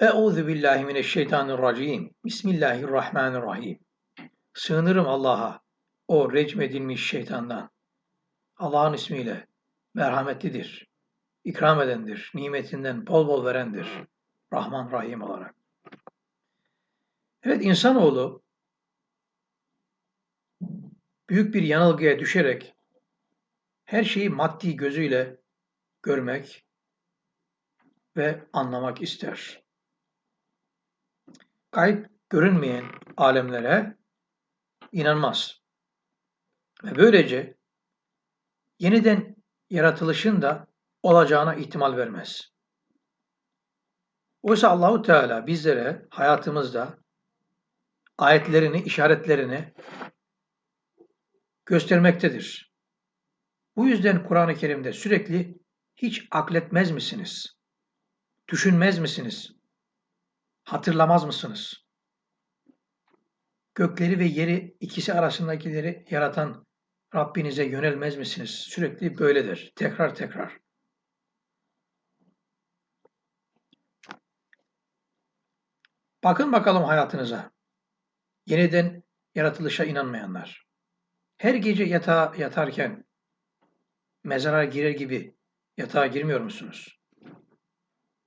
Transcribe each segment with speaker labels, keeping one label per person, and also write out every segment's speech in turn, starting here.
Speaker 1: Euzu billahi mineşşeytanirracim. Bismillahirrahmanirrahim. Sığınırım Allah'a, o recm edilmiş şeytandan. Allah'ın ismiyle merhametlidir, ikram edendir, nimetinden bol bol verendir. Rahman Rahim olarak. Evet insanoğlu büyük bir yanılgıya düşerek her şeyi maddi gözüyle görmek ve anlamak ister. Gayb görünmeyen alemlere inanmaz. Ve böylece yeniden yaratılışın da olacağına ihtimal vermez. Oysa Allahu Teala bizlere hayatımızda ayetlerini, işaretlerini göstermektedir. Bu yüzden Kur'an-ı Kerim'de sürekli hiç akletmez misiniz? Düşünmez misiniz? Hatırlamaz mısınız? Gökleri ve yeri ikisi arasındakileri yaratan Rabbinize yönelmez misiniz? Sürekli böyledir. Tekrar tekrar. Bakın bakalım hayatınıza. Yeniden yaratılışa inanmayanlar. Her gece yatağa yatarken mezara girer gibi yatağa girmiyor musunuz?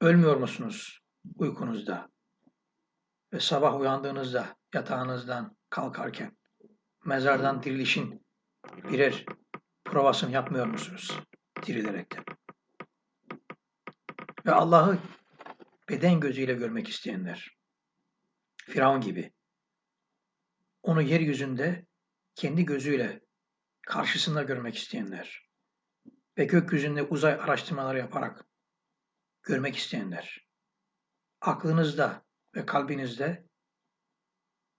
Speaker 1: Ölmüyor musunuz uykunuzda? Ve sabah uyandığınızda yatağınızdan kalkarken mezardan dirilişin birer provasını yapmıyor musunuz? Dirilerekten. Ve Allah'ı beden gözüyle görmek isteyenler. Firavun gibi. Onu yeryüzünde kendi gözüyle karşısında görmek isteyenler ve gökyüzünde uzay araştırmaları yaparak görmek isteyenler. Aklınızda ve kalbinizde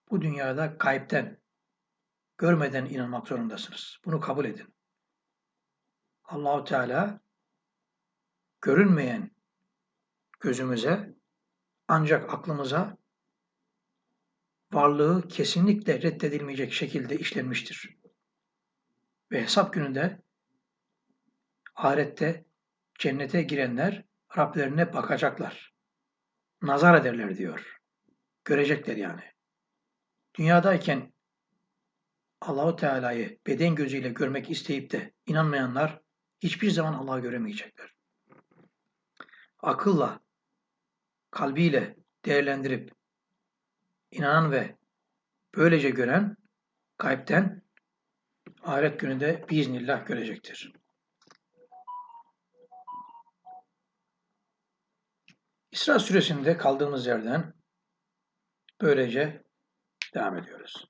Speaker 1: bu dünyada kayıpten, görmeden inanmak zorundasınız. Bunu kabul edin. Allahu Teala görünmeyen gözümüze ancak aklımıza varlığı kesinlikle reddedilmeyecek şekilde işlenmiştir. Ve hesap gününde ahirette cennete girenler Rablerine bakacaklar. Nazar ederler diyor. Görecekler yani. Dünyadayken Allahu Teala'yı beden gözüyle görmek isteyip de inanmayanlar hiçbir zaman Allah'ı göremeyecekler. Akılla, kalbiyle değerlendirip inanan ve böylece gören kalpten ahiret gününde biiznillah görecektir. İsra suresinde kaldığımız yerden böylece devam ediyoruz.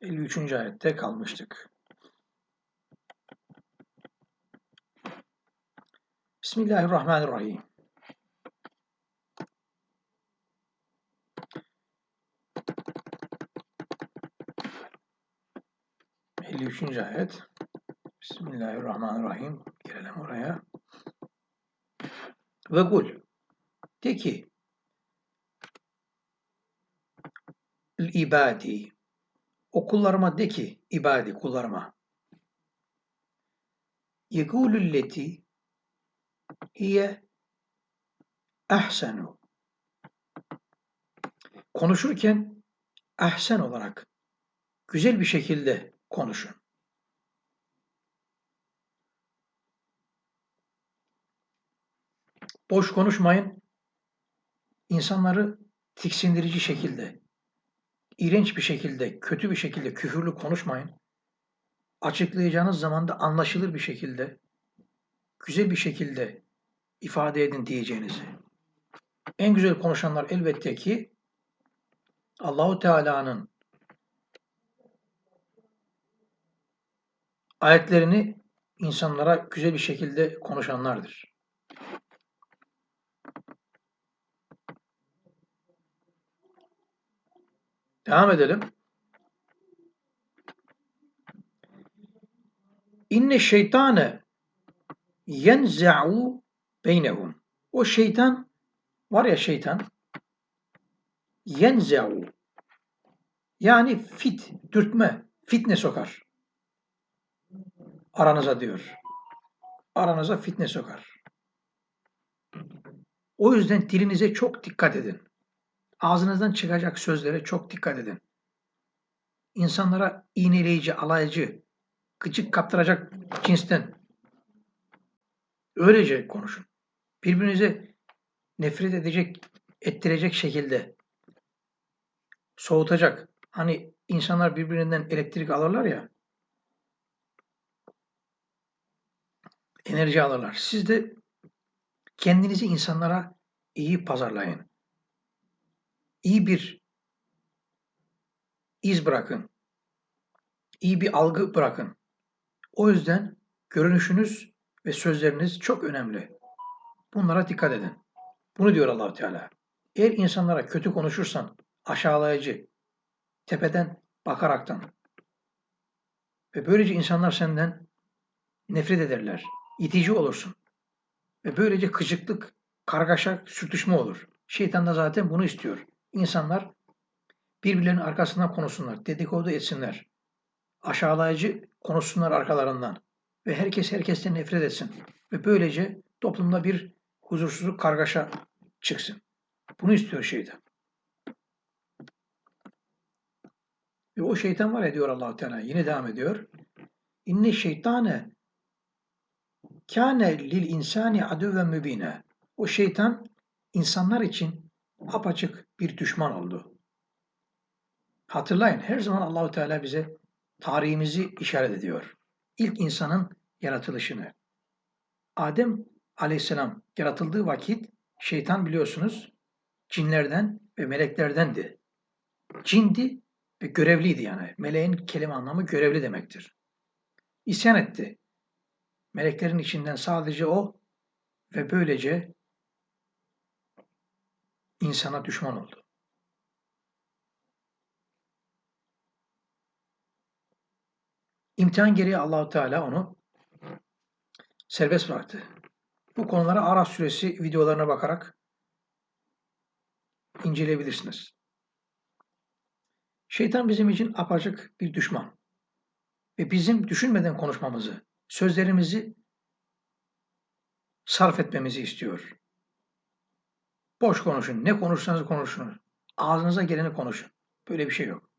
Speaker 1: 53. ayette kalmıştık. Bismillahirrahmanirrahim. Üçüncü ayet. Bismillahirrahmanirrahim. Gelelim oraya. Ve kul. De ki ibadi o kullarıma de ki ibadi kullarıma yegululleti hiye ahsenu konuşurken ahsen olarak güzel bir şekilde konuşun. Boş konuşmayın. İnsanları tiksindirici şekilde, iğrenç bir şekilde, kötü bir şekilde, küfürlü konuşmayın. Açıklayacağınız zaman da anlaşılır bir şekilde, güzel bir şekilde ifade edin diyeceğinizi. En güzel konuşanlar elbette ki Allahu Teala'nın ayetlerini insanlara güzel bir şekilde konuşanlardır. Devam edelim. İnne şeytane yenze'u beynehum. O şeytan var ya şeytan yenze'u yani fit, dürtme, fitne sokar. Aranıza diyor. Aranıza fitne sokar. O yüzden dilinize çok dikkat edin. Ağzınızdan çıkacak sözlere çok dikkat edin. İnsanlara iğneleyici, alaycı, gıcık kaptıracak cinsten öylece konuşun. Birbirinize nefret edecek, ettirecek şekilde soğutacak. Hani insanlar birbirinden elektrik alırlar ya, enerji alırlar. Siz de kendinizi insanlara iyi pazarlayın. İyi bir iz bırakın. İyi bir algı bırakın. O yüzden görünüşünüz ve sözleriniz çok önemli. Bunlara dikkat edin. Bunu diyor allah Teala. Eğer insanlara kötü konuşursan, aşağılayıcı, tepeden bakaraktan ve böylece insanlar senden nefret ederler, itici olursun. Ve böylece kıcıklık, kargaşa, sürtüşme olur. Şeytan da zaten bunu istiyor. İnsanlar birbirlerinin arkasından konuşsunlar, dedikodu etsinler. Aşağılayıcı konuşsunlar arkalarından. Ve herkes herkesten nefret etsin. Ve böylece toplumda bir huzursuzluk, kargaşa çıksın. Bunu istiyor şeytan. Ve o şeytan var ya diyor allah Teala. Yine devam ediyor. İnne şeytane kâne lil insani adüven mübine. O şeytan insanlar için apaçık bir düşman oldu. Hatırlayın her zaman Allahu Teala bize tarihimizi işaret ediyor. İlk insanın yaratılışını. Adem Aleyhisselam yaratıldığı vakit şeytan biliyorsunuz cinlerden ve meleklerdendi. Cindi ve görevliydi yani. Meleğin kelime anlamı görevli demektir. İsyan etti. Meleklerin içinden sadece o ve böylece insana düşman oldu. İmtihan gereği Allahu Teala onu serbest bıraktı. Bu konulara Araf suresi videolarına bakarak inceleyebilirsiniz. Şeytan bizim için apacık bir düşman. Ve bizim düşünmeden konuşmamızı, sözlerimizi sarf etmemizi istiyor. Boş konuşun. Ne konuşsanız konuşun. Ağzınıza geleni konuşun. Böyle bir şey yok.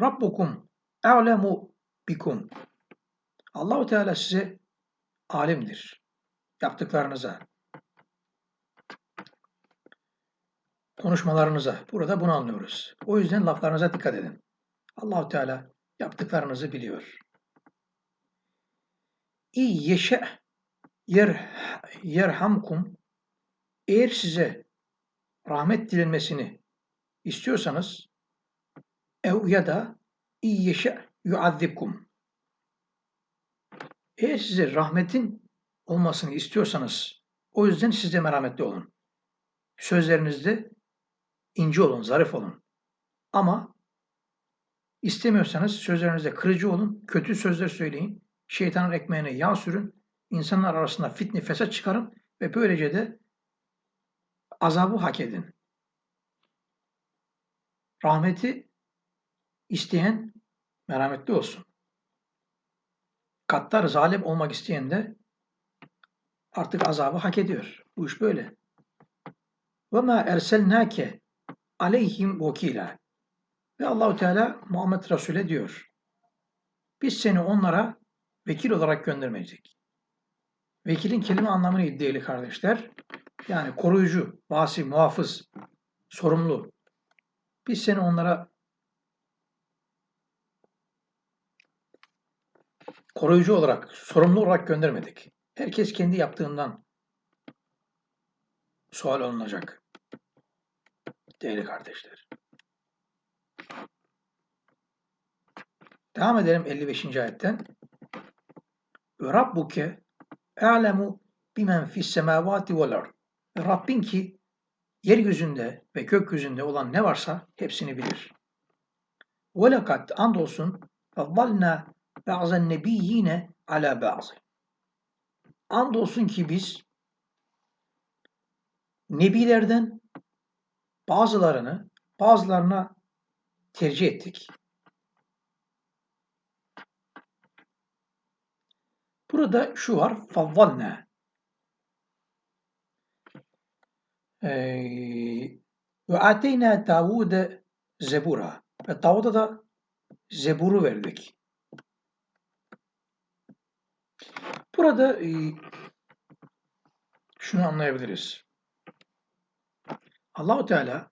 Speaker 1: Rabbukum e'lemu bikum. Allahu Teala size alimdir. Yaptıklarınıza, konuşmalarınıza. Burada bunu anlıyoruz. O yüzden laflarınıza dikkat edin. Allahu Teala yaptıklarınızı biliyor. İ yeşe yer yerhamkum eğer size rahmet dilenmesini istiyorsanız ev ya da i yeşe yuazzibkum eğer size rahmetin olmasını istiyorsanız o yüzden siz de merhametli olun. Sözlerinizde ince olun, zarif olun. Ama istemiyorsanız sözlerinizde kırıcı olun, kötü sözler söyleyin, şeytanın ekmeğine yağ sürün, insanlar arasında fitne fesat çıkarın ve böylece de azabı hak edin. Rahmeti isteyen merhametli olsun. Kattar zalim olmak isteyen de artık azabı hak ediyor. Bu iş böyle. Ve ma erselnake aleyhim vekila. Ve Allahu Teala Muhammed Resul'e diyor. Biz seni onlara vekil olarak göndermeyecek. Vekilin kelime anlamını iddialı kardeşler. Yani koruyucu, vasi, muhafız, sorumlu. Biz seni onlara koruyucu olarak, sorumlu olarak göndermedik. Herkes kendi yaptığından sual olunacak. Değerli kardeşler. Devam edelim 55. ayetten. Rabbuke e'lemu bimen fis semavati vel. Rabbin ki yeryüzünde ve gökyüzünde olan ne varsa hepsini bilir. Ve lekad andolsun faddalna ba'zen nebiyyine ala ba'zi. Andolsun ki biz nebilerden bazılarını bazılarına tercih ettik. Burada şu var. Favvalne. Ee, ve ateyna Davud'e zebura. Ve Davud'a da zeburu verdik. Burada e, şunu anlayabiliriz. Allahu Teala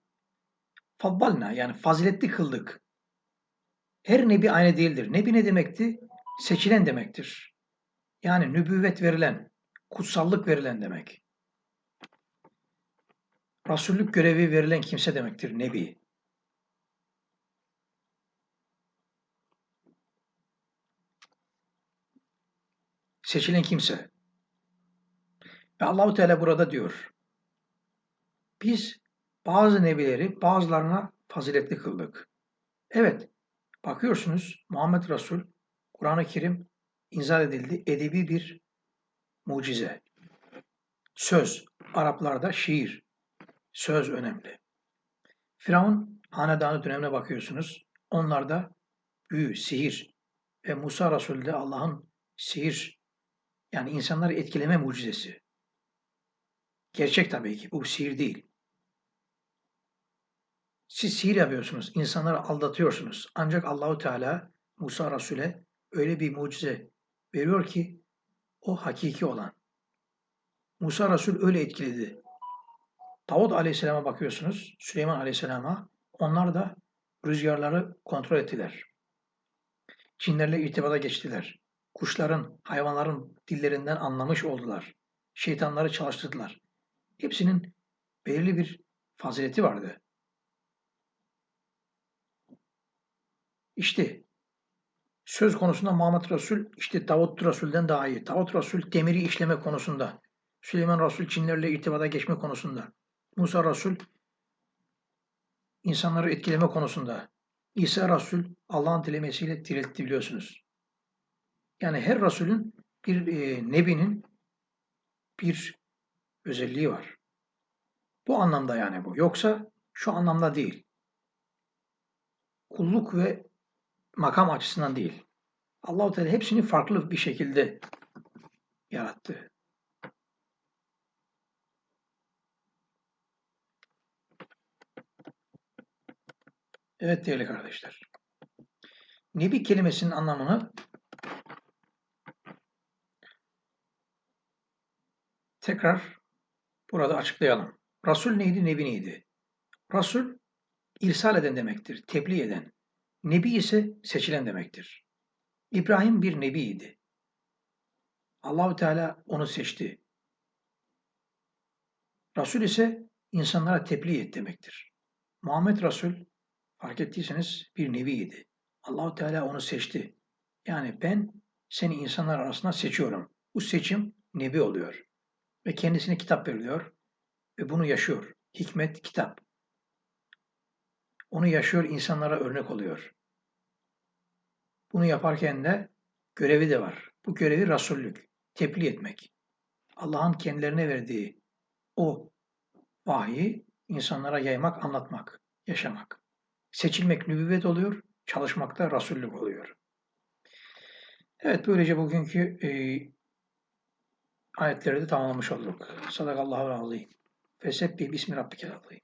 Speaker 1: faddalna yani faziletli kıldık. Her nebi aynı değildir. Nebi ne demekti? Seçilen demektir. Yani nübüvvet verilen, kutsallık verilen demek. Rasullük görevi verilen kimse demektir nebi. Seçilen kimse. Ve Allahu Teala burada diyor. Biz bazı nebileri bazılarına faziletli kıldık. Evet, bakıyorsunuz Muhammed Resul, Kur'an-ı Kerim inzal edildi. Edebi bir mucize. Söz, Araplarda şiir. Söz önemli. Firavun hanedanı dönemine bakıyorsunuz. Onlarda büyü, sihir ve Musa Resulü de Allah'ın sihir yani insanları etkileme mucizesi. Gerçek tabii ki. Bu sihir değil. Siz sihir yapıyorsunuz, insanları aldatıyorsunuz. Ancak Allahu Teala Musa Resul'e öyle bir mucize veriyor ki o hakiki olan. Musa Resul öyle etkiledi. Davud Aleyhisselam'a bakıyorsunuz, Süleyman Aleyhisselam'a. Onlar da rüzgarları kontrol ettiler. Cinlerle irtibata geçtiler. Kuşların, hayvanların dillerinden anlamış oldular. Şeytanları çalıştırdılar. Hepsinin belirli bir fazileti vardı. İşte söz konusunda Muhammed Resul işte Davut Resul'den daha iyi. Davut Resul demiri işleme konusunda. Süleyman Resul Çinlerle irtibata geçme konusunda. Musa Resul insanları etkileme konusunda. İsa Resul Allah'ın dilemesiyle diriltti biliyorsunuz. Yani her Resulün bir e, nebinin bir özelliği var. Bu anlamda yani bu. Yoksa şu anlamda değil. Kulluk ve makam açısından değil. Allahu Teala hepsini farklı bir şekilde yarattı. Evet değerli kardeşler. Nebi kelimesinin anlamını tekrar burada açıklayalım. Rasul neydi, Nebi neydi? Rasul irsal eden demektir, tebliğ eden. Nebi ise seçilen demektir. İbrahim bir nebiydi. Allahü Teala onu seçti. Rasul ise insanlara tebliğ et demektir. Muhammed Rasul fark ettiyseniz bir nebiydi. Allahü Teala onu seçti. Yani ben seni insanlar arasında seçiyorum. Bu seçim nebi oluyor. Ve kendisine kitap veriliyor. Ve bunu yaşıyor. Hikmet, kitap. Onu yaşıyor, insanlara örnek oluyor. Bunu yaparken de görevi de var. Bu görevi rasullük, tebliğ etmek. Allah'ın kendilerine verdiği o vahyi insanlara yaymak, anlatmak, yaşamak. Seçilmek nübüvvet oluyor, çalışmak da rasullük oluyor. Evet, böylece bugünkü e, ayetleri de tamamlamış olduk. Sadakallahu azim. Fesebbih bismi rabbikel azim.